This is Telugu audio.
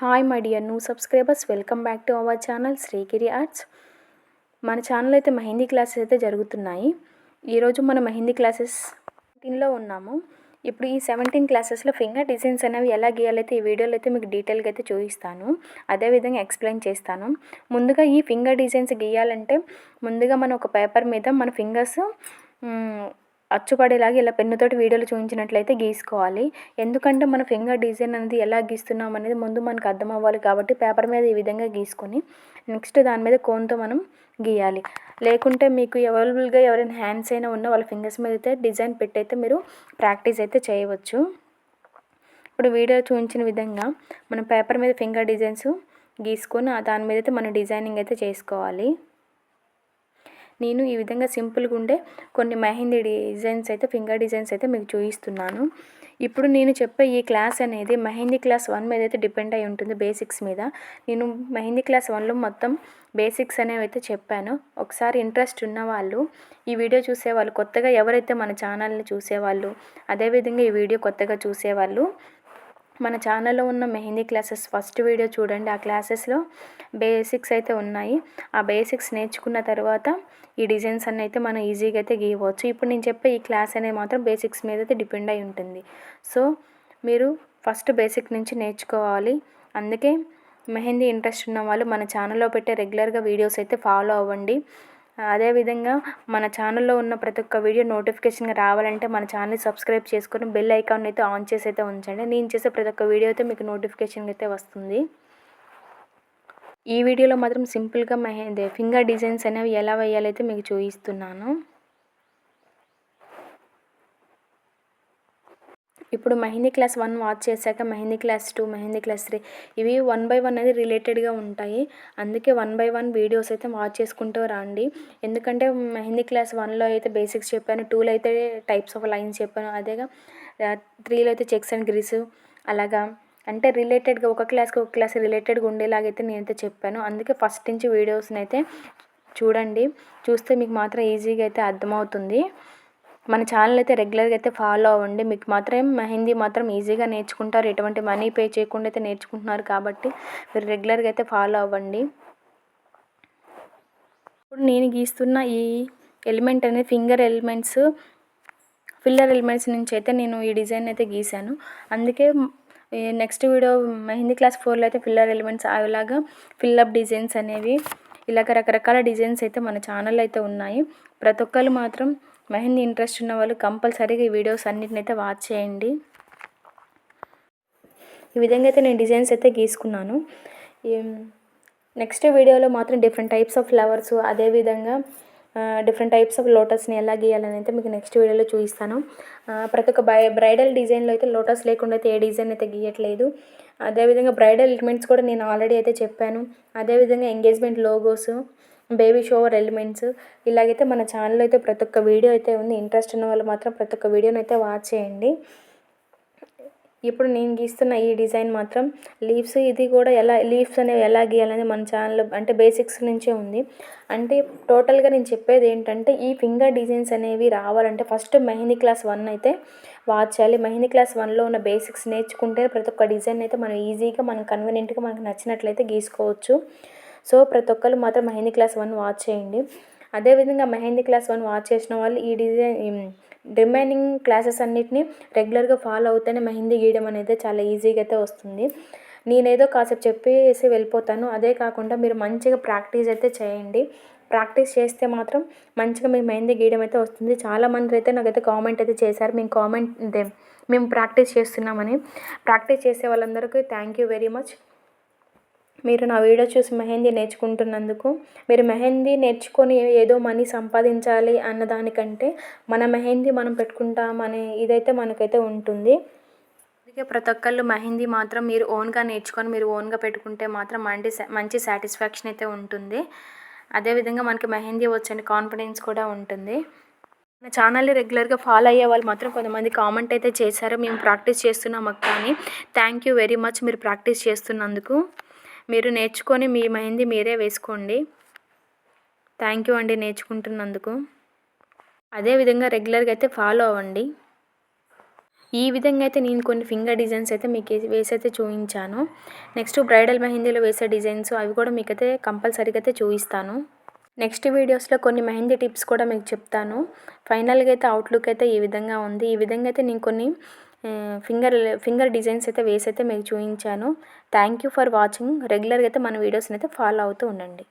Hi my dear new subscribers welcome back to our channel Srigiri arts మన ఛానల్ అయితే మెహందీ క్లాసెస్ అయితే జరుగుతున్నాయి. ఈరోజు మన మెహందీ క్లాసెస్ సెవెంటీన్లో ఉన్నాము. ఇప్పుడు ఈ సెవెంటీన్ క్లాసెస్లో ఫింగర్ డిజైన్స్ అనేవి ఎలా గీయాలైతే ఈ వీడియోలో అయితే మీకు డీటెయిల్గా అయితే చూపిస్తాను. అదేవిధంగా ఎక్స్ప్లెయిన్ చేస్తాను. ముందుగా ఈ ఫింగర్ డిజైన్స్ గీయాలంటే ముందుగా మనం ఒక పేపర్ మీద మన ఫింగర్స్ అచ్చుపడేలాగా ఇలా పెన్నుతోటి వీడియోలో చూపించినట్లయితే గీసుకోవాలి. ఎందుకంటే మన ఫింగర్ డిజైన్ అనేది ఎలా గీస్తున్నాం అనేది ముందు మనకు అర్థం అవ్వాలి కాబట్టి పేపర్ మీద ఈ విధంగా గీసుకొని నెక్స్ట్ దాని మీద కోన్తో మనం గీయాలి. లేకుంటే మీకు అవైలబుల్గా ఎవరైనా హ్యాండ్స్ అయినా ఉన్న వాళ్ళ ఫింగర్స్ మీద అయితే డిజైన్ పెట్టి అయితే మీరు ప్రాక్టీస్ అయితే చేయవచ్చు. ఇప్పుడు వీడియో చూపించిన విధంగా మనం పేపర్ మీద ఫింగర్ డిజైన్స్ గీసుకొని దాని మీద అయితే మనం డిజైనింగ్ అయితే చేసుకోవాలి. నేను ఈ విధంగా సింపుల్గా ఉండే కొన్ని మెహందీ డిజైన్స్ అయితే ఫింగర్ డిజైన్స్ అయితే మీకు చూపిస్తున్నాను. ఇప్పుడు నేను చెప్పే ఈ క్లాస్ అనేది మెహందీ క్లాస్ వన్ మీద అయితే డిపెండ్ అయి ఉంటుంది బేసిక్స్ మీద. నేను మెహందీ క్లాస్ వన్లో మొత్తం బేసిక్స్ అనేవి అయితే చెప్పాను. ఒకసారి ఇంట్రెస్ట్ ఉన్న వాళ్ళు ఈ వీడియో చూసేవాళ్ళు కొత్తగా ఎవరైతే మన ఛానల్ని చూసేవాళ్ళు అదేవిధంగా ఈ వీడియో కొత్తగా చూసేవాళ్ళు మన ఛానల్లో ఉన్న మెహందీ క్లాసెస్ ఫస్ట్ వీడియో చూడండి. ఆ క్లాసెస్లో బేసిక్స్ అయితే ఉన్నాయి. ఆ బేసిక్స్ నేర్చుకున్న తర్వాత ఈ డిజైన్స్ అన్నీ అయితే మనం ఈజీగా అయితే గీయవచ్చు ఇప్పుడు నేను చెప్పే ఈ క్లాస్ అనేది మాత్రం బేసిక్స్ మీద అయితే డిపెండ్ అయి ఉంటుంది. సో మీరు ఫస్ట్ బేసిక్ నుంచి నేర్చుకోవాలి. అందుకే మెహందీ ఇంట్రెస్ట్ ఉన్న వాళ్ళు మన ఛానల్లో పెట్టే రెగ్యులర్గా వీడియోస్ అయితే ఫాలో అవ్వండి. అదేవిధంగా మన ఛానల్లో ఉన్న ప్రతి ఒక్క వీడియో నోటిఫికేషన్గా రావాలంటే మన ఛానల్ సబ్స్క్రైబ్ చేసుకొని బెల్ ఐకాన్ అయితే ఆన్ చేసి అయితే ఉంచండి. నేను చేసే ప్రతి ఒక్క వీడియో అయితే మీకు నోటిఫికేషన్ అయితే వస్తుంది. ఈ వీడియోలో మాత్రం సింపుల్గా మెహందీ ఫింగర్ డిజైన్స్ అనేవి ఎలా వేయాలైతే మీకు చూపిస్తున్నాను. ఇప్పుడు మెహందీ క్లాస్ వన్ వాచ్ చేశాక mehndi class two mehndi class three ఇవి వన్ బై వన్ అనేది రిలేటెడ్గా ఉంటాయి. అందుకే వన్ బై వన్ వీడియోస్ అయితే వాచ్ చేసుకుంటూ రండి. ఎందుకంటే మెహందీ క్లాస్ వన్లో అయితే బేసిక్స్ చెప్పాను టూలో అయితే టైప్స్ ఆఫ్ లైన్స్ చెప్పాను. అదేగా త్రీలో అయితే చెక్స్ అండ్ గ్రీస్ అలాగా. అంటే రిలేటెడ్గా ఒక క్లాస్కి ఒక క్లాస్ రిలేటెడ్గా ఉండేలాగైతే నేనైతే చెప్పాను. అందుకే ఫస్ట్ నుంచి వీడియోస్ని అయితే చూడండి. చూస్తే మీకు మాత్రం ఈజీగా అయితే అర్థమవుతుంది. మన ఛానల్ అయితే రెగ్యులర్గా అయితే ఫాలో అవ్వండి. మీకు మాత్రం మెహందీ మాత్రం ఈజీగా నేర్చుకుంటారు. ఎటువంటి మనీ పే చేయకుండా అయితే నేర్చుకుంటున్నారు కాబట్టి మీరు రెగ్యులర్గా అయితే ఫాలో అవ్వండి. ఇప్పుడు నేను గీస్తున్న ఈ ఎలిమెంట్ అనేది ఫింగర్ ఎలిమెంట్స్ ఫిల్లర్ ఎలిమెంట్స్ నుంచి అయితే నేను ఈ డిజైన్ అయితే గీశాను. అందుకే నెక్స్ట్ వీడియో మెహందీ క్లాస్ ఫోర్లో అయితే ఫిల్లర్ ఎలిమెంట్స్ అలాగా ఫిల్లప్ డిజైన్స్ అనేవి ఇలాగ రకరకాల డిజైన్స్ అయితే మన ఛానల్ అయితే ఉన్నాయి. ప్రతి ఒక్కరు మాత్రం మెహందీ ఇంట్రెస్ట్ ఉన్న వాళ్ళు కంపల్సరీగా ఈ వీడియోస్ అన్నిటిని అయితే వాచ్ చేయండి. ఈ విధంగా అయితే నేను డిజైన్స్ అయితే గీసుకున్నాను. నెక్స్ట్ వీడియోలో మాత్రం డిఫరెంట్ టైప్స్ ఆఫ్ ఫ్లవర్స్ అదేవిధంగా డిఫరెంట్ టైప్స్ ఆఫ్ లోటస్ని ఎలా గీయాలని అయితే మీకు నెక్స్ట్ వీడియోలో చూపిస్తాను. ప్రతి ఒక్క బై బ్రైడల్ డిజైన్లో అయితే లోటస్ లేకుండా అయితే ఏ డిజైన్ అయితే గీయట్లేదు. అదేవిధంగా బ్రైడల్ ఎలిమెంట్స్ కూడా నేను ఆల్రెడీ అయితే చెప్పాను. అదేవిధంగా engagement logos baby shower elements. ఇలాగైతే మన ఛానల్ అయితే ప్రతి ఒక్క వీడియో అయితే ఉంది. ఇంట్రెస్ట్ ఉన్న వాళ్ళు మాత్రం ప్రతి ఒక్క వీడియోని అయితే వాచ్ చేయండి. ఇప్పుడు నేను గీస్తున్న ఈ డిజైన్ మాత్రం లీవ్స్. ఇది కూడా ఎలా లీవ్స్ అనేవి ఎలా గీయాలనేది మన ఛానల్ అంటే బేసిక్స్ నుంచే ఉంది. అంటే టోటల్గా నేను చెప్పేది ఏంటంటే ఈ ఫింగర్ డిజైన్స్ అనేవి రావాలంటే ఫస్ట్ మెహందీ క్లాస్ వన్ అయితే వాచ్ చేయాలి. మెహందీ క్లాస్ వన్లో ఉన్న బేసిక్స్ నేర్చుకుంటే ప్రతి ఒక్క డిజైన్ అయితే మనం ఈజీగా మనం కన్వీనియంట్గా మనకు నచ్చినట్లయితే గీసుకోవచ్చు. సో ప్రతి ఒక్కరు మాత్రం మెహందీ క్లాస్ వన్ వాచ్ చేయండి. అదేవిధంగా మెహందీ క్లాస్ వన్ వాచ్ చేసిన వాళ్ళు ఈ డిజైన్ రిమైనింగ్ క్లాసెస్ అన్నిటిని రెగ్యులర్గా ఫాలో అవుతేనే మెహందీ గీయడం అనేది చాలా ఈజీగా అయితే వస్తుంది. నేనేదో కాసేపు చెప్పేసి వెళ్ళిపోతాను. అదే కాకుండా మీరు మంచిగా ప్రాక్టీస్ అయితే చేయండి. ప్రాక్టీస్ చేస్తే మాత్రం మంచిగా మీరు మెహందీ గీయడం అయితే వస్తుంది. చాలామంది అయితే నాకైతే కామెంట్ అయితే చేశారు. మేము కామెంట్ మేము ప్రాక్టీస్ చేస్తున్నామని. ప్రాక్టీస్ చేసే వాళ్ళందరికీ థ్యాంక్ యూ వెరీ మచ్. మీరు నా వీడియో చూసి మెహందీ నేర్చుకుంటున్నందుకు మీరు మెహందీ నేర్చుకొని ఏదో మనీ సంపాదించాలి అన్నదానికంటే మన మెహందీ మనం పెట్టుకుంటామనే ఇదైతే మనకైతే ఉంటుంది. అందుకే ప్రతి ఒక్కళ్ళు మెహందీ మాత్రం మీరు ఓన్గా నేర్చుకొని మీరు ఓన్గా పెట్టుకుంటే మాత్రం మంచి మంచి సాటిస్ఫాక్షన్ అయితే ఉంటుంది. అదేవిధంగా మనకి మెహందీ వచ్చని కాన్ఫిడెన్స్ కూడా ఉంటుంది. నా ఛానల్ని రెగ్యులర్గా ఫాలో అయ్యే వాళ్ళు మాత్రం కొంతమంది కామెంట్ అయితే చేశారు. మేము ప్రాక్టీస్ చేస్తున్నాం అక్క అని. థ్యాంక్ యూ వెరీ మచ్ మీరు ప్రాక్టీస్ చేస్తున్నందుకు. మీరు నేర్చుకొని మీ మెహందీ మీరే వేసుకోండి. థ్యాంక్ యూ అండి నేర్చుకుంటున్నందుకు. అదేవిధంగా రెగ్యులర్గా అయితే ఫాలో అవ్వండి. ఈ విధంగా అయితే నేను కొన్ని ఫింగర్ డిజైన్స్ అయితే మీకు వేసైతే చూపించాను. నెక్స్ట్ బ్రైడల్ మెహందీలో వేసే డిజైన్స్ అవి కూడా మీకైతే కంపల్సరీగా అయితే చూపిస్తాను. నెక్స్ట్ వీడియోస్లో కొన్ని మెహందీ టిప్స్ కూడా మీకు చెప్తాను. ఫైనల్గా అయితే అవుట్లుక్ అయితే ఈ విధంగా ఉంది. ఈ విధంగా అయితే నేను కొన్ని ఫింగర్ ఫింగర్ డిజైన్స్ అయితే వేసి అయితే మీకు చూపించాను. థ్యాంక్ యూ ఫర్ వాచింగ్ రెగ్యులర్గా అయితే మన వీడియోస్ని అయితే ఫాలో అవుతూ ఉండండి.